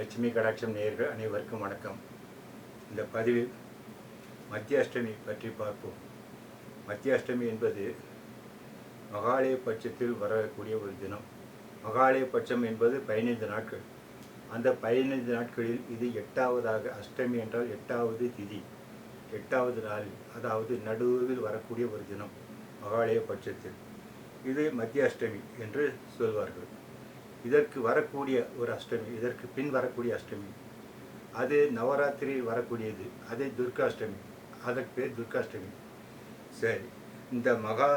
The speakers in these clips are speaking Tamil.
லட்சுமி கடாட்சம் நேயர்கள் அனைவருக்கும் வணக்கம். இந்த பதிவில் மத்திய அஷ்டமி பற்றி பார்ப்போம். மத்திய அஷ்டமி என்பது மகாலய பட்சத்தில் வரக்கூடிய ஒரு தினம். மகாலய பட்சம் என்பது பதினைந்து நாட்கள். அந்த பதினைந்து நாட்களில் இது எட்டாவதாக அஷ்டமி என்றால் எட்டாவது திதி எட்டாவது நாள் அதாவது நடுவில் வரக்கூடிய ஒரு தினம் மகாலய பட்சத்தில். இது மத்திய அஷ்டமி என்று சொல்வார்கள். இதற்கு வரக்கூடிய ஒரு அஷ்டமி இதற்கு பின் வரக்கூடிய அஷ்டமி. அது நவராத்திரியில் வரக்கூடியது. அதே துர்காஷ்டமி. அதற்கு பேர் துர்காஷ்டமி. சரி. இந்த மகா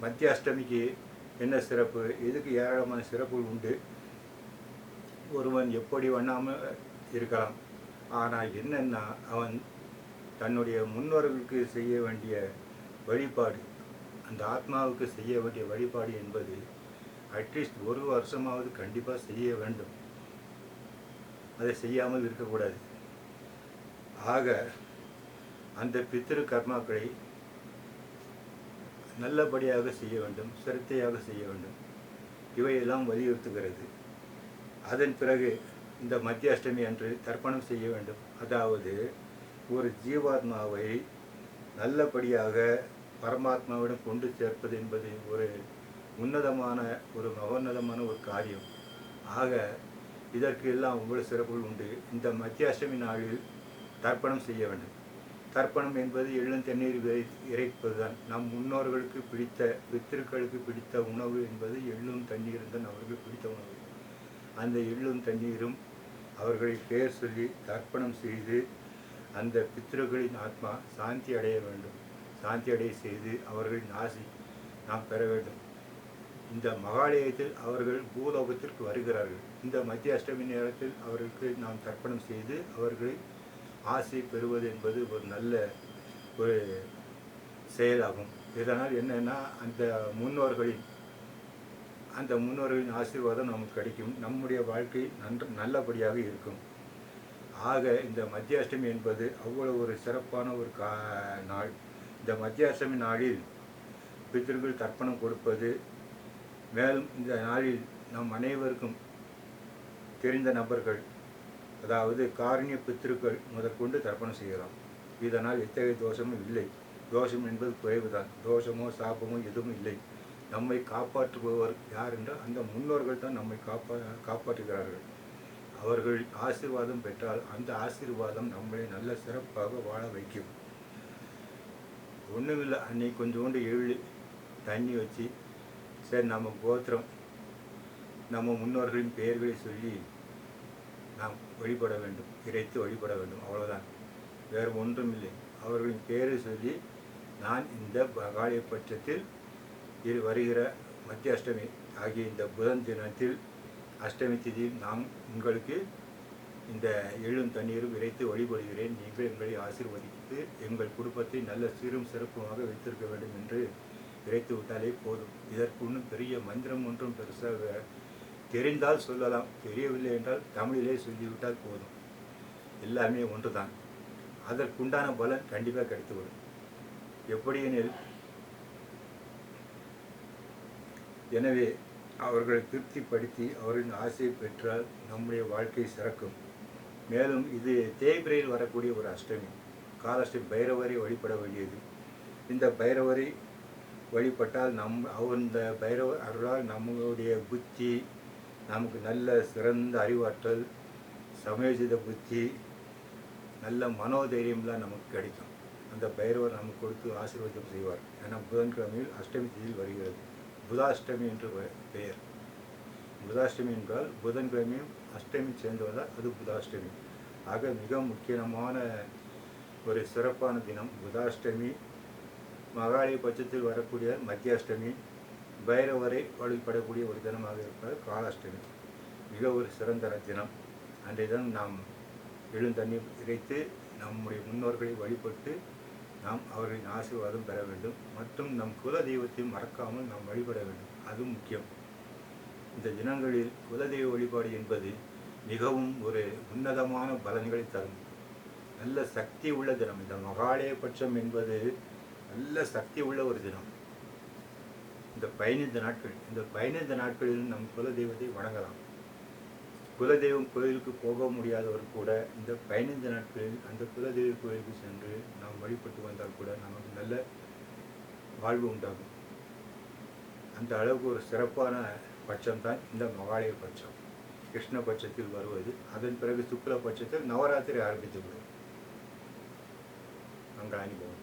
மத்திய அஷ்டமிக்கு என்ன சிறப்பு? இதுக்கு ஏராளமான சிறப்புகள் உண்டு? ஒருவன் எப்படி வண்ணாமல் இருக்கலாம். ஆனால் என்னென்னா அவன் தன்னுடைய முன்னோர்களுக்கு செய்ய வேண்டிய வழிபாடு அந்த ஆத்மாவுக்கு செய்ய வேண்டிய வழிபாடு என்பது அட்லீஸ்ட் ஒரு வருஷமாவது கண்டிப்பாக செய்ய வேண்டும். அதை செய்யாமல் இருக்கக்கூடாது. ஆக அந்த பித்திரு கர்மாக்களை நல்லபடியாக செய்ய வேண்டும் சிரத்தையாக செய்ய வேண்டும். இவையெல்லாம் வலியுறுத்துகிறது. அதன் பிறகு இந்த மத்திய அஷ்டமி அன்று தர்ப்பணம் செய்ய வேண்டும். அதாவது ஒரு ஜீவாத்மாவை நல்லபடியாக பரமாத்மாவிடம் கொண்டு சேர்ப்பது என்பது ஒரு உன்னதமான ஒரு மகோன்னதமான ஒரு காரியம். ஆக இதற்கு எல்லாம் ஒவ்வொரு சிறப்புகள் உண்டு. இந்த மத்தியாஷ்டமி நாளில் தர்ப்பணம் செய்ய வேண்டும். தர்ப்பணம் என்பது எள்ளும் தண்ணீர் இறை- இறைப்பதுதான். நம் முன்னோர்களுக்கு பிடித்த பித்திருக்களுக்கு பிடித்த உணவு என்பது எள்ளும் தண்ணீரும் தான் அவர்களுக்கு பிடித்த உணவு. அந்த எள்ளும் தண்ணீரும் அவர்களை பெயர் சொல்லி தர்ப்பணம் செய்து அந்த பித்திருக்களின் ஆத்மா சாந்தி அடைய வேண்டும். சாந்தி அடைய செய்து அவர்களின் ஆசி நாம் பெற வேண்டும். இந்த மகாலயத்தில் அவர்கள் பூலோகத்திற்கு வருகிறார்கள். இந்த மத்திய அஷ்டமி நேரத்தில் அவர்களுக்கு நாம் தர்ப்பணம் செய்து அவர்களை ஆசை பெறுவது என்பது ஒரு நல்ல ஒரு செயலாகும். இதனால் என்னென்னா அந்த முன்னோர்களின் அந்த முன்னோர்களின் ஆசீர்வாதம் நமக்கு கிடைக்கும். நம்முடைய வாழ்க்கை நன்று நல்லபடியாக இருக்கும். ஆக இந்த மத்திய அஷ்டமி என்பது அவ்வளோ ஒரு சிறப்பான ஒரு கா நாள். இந்த மத்திய அஷ்டமி நாளில் பித்திருக்கள் தர்ப்பணம் கொடுப்பது மேலும் இந்த நாளில் நம் அனைவருக்கும் தெரிந்த நபர்கள் அதாவது காரணிய பித்திருக்கள் முதற்கொண்டு தர்ப்பணம் செய்யலாம். இதனால் எத்தகைய தோஷமும் இல்லை. தோஷம் என்பது குறைவுதான். தோஷமோ சாபமோ எதுவும் இல்லை. நம்மை காப்பாற்றுபவர் யார் என்றால் அந்த முன்னோர்கள் தான் நம்மை காப்பா காப்பாற்றுகிறார்கள். அவர்கள் ஆசீர்வாதம் பெற்றால் அந்த ஆசீர்வாதம் நம்மளை நல்ல சிறப்பாக வாழ வைக்கும். ஒன்றுமில்லை அன்னைக்கு கொஞ்சோண்டு எழு தண்ணி வச்சு சரி நம்ம கோத்திரம் நம்ம முன்னோர்களின் பெயர்களை சொல்லி நாம் வழிபட வேண்டும் இறைத்து வழிபட வேண்டும். அவ்வளோதான் வேறு ஒன்றும் இல்லை. அவர்களின் பெயரை சொல்லி நான் இந்த காலை பட்சத்தில் இது வருகிற மத்திய அஷ்டமி ஆகிய இந்த புதன் தினத்தில் அஷ்டமி திதியில் நாம் உங்களுக்கு இந்த எழும் தண்ணீரும் இறைத்து வழிபடுகிறேன். நீங்கள் எங்களை ஆசீர்வதித்து எங்கள் குடும்பத்தை நல்ல சீரும் சிறப்புமாக வைத்திருக்க வேண்டும் என்று இறைத்து விட்டாலே போதும். இதற்கு ஒன்றும் பெரிய மந்திரம் ஒன்றும் பெருசாக தெரிந்தால் சொல்லலாம். தெரியவில்லை என்றால் தமிழிலே சொல்லிவிட்டால் போதும். எல்லாமே ஒன்றுதான். அதற்குண்டான பலன் கண்டிப்பாக கிடைத்துவிடும். எப்படியெனில் எனவே அவர்களை திருப்திப்படுத்தி அவர்களின் ஆசையை பெற்றால் நம்முடைய வாழ்க்கை சிறக்கும். மேலும் இது தேய்பிரையில் வரக்கூடிய ஒரு அஷ்டமி. காலஷ்டமி பைரவரை வழிபட வேண்டியது. இந்த பைரவரை வழிபட்டால் நம் அவர் பைரவ பைரவர் அருளால் நம்மளுடைய புத்தி நமக்கு நல்ல சிறந்த அறிவாற்றல் சமயோஜித புத்தி நல்ல மனோதைரியம்லாம் நமக்கு கிடைக்கும். அந்த பைரவர் நமக்கு கொடுத்து ஆசீர்வாதம் செய்வார். ஏன்னா புதன்கிழமையில் அஷ்டமி திதியில் வருகிறது. புதாஷ்டமி என்று பெயர். புதாஷ்டமி என்றால் புதன்கிழமையும் அஷ்டமி சேர்ந்தவதால் அது புதாஷ்டமி. ஆக மிக முக்கியமான ஒரு சிறப்பான தினம் புதாஷ்டமி. மகாலய பட்சத்தில் வரக்கூடிய மத்தியாஷ்டமி பைரவரை வழிபடக்கூடிய ஒரு தினமாக இருப்பது காலாஷ்டமி. மிக ஒரு சிறந்த தினம். அன்றைய தினம் நாம் எழுந்தண்ணீர் இறைத்து நம்முடைய முன்னோர்களை வழிபட்டு நாம் அவர்களின் ஆசீர்வாதம் பெற வேண்டும். மற்றும் நம் குல தெய்வத்தையும் மறக்காமல் நாம் வழிபட வேண்டும். அது முக்கியம். இந்த தினங்களில் குலதெய்வ வழிபாடு என்பது மிகவும் ஒரு உன்னதமான பலன்களை தரும். நல்ல சக்தி உள்ள தினம். இந்த மகாலய பட்சம் என்பது நல்ல சக்தி உள்ள ஒரு தினம். இந்த பதினைந்து நாட்கள் இந்த பதினைந்து நாட்களில் நம் குலதெய்வத்தை வணங்கலாம். குலதெய்வம் கோயிலுக்கு போக முடியாதவர் கூட இந்த பதினைந்து நாட்களில் அந்த குலதெய்வ கோயிலுக்கு சென்று நாம் வழிபட்டு வந்தால் கூட நமக்கு நல்ல வாழ்வு உண்டாகும். அந்த அளவுக்கு ஒரு சிறப்பான பட்சம் தான் இந்த மகாலய பட்சம். கிருஷ்ண பட்சத்தில் வருவது அதன் பிறகு சுக்ல பட்சத்தில் நவராத்திரி ஆரம்பித்து விடும். அங்கே அனுபவம்.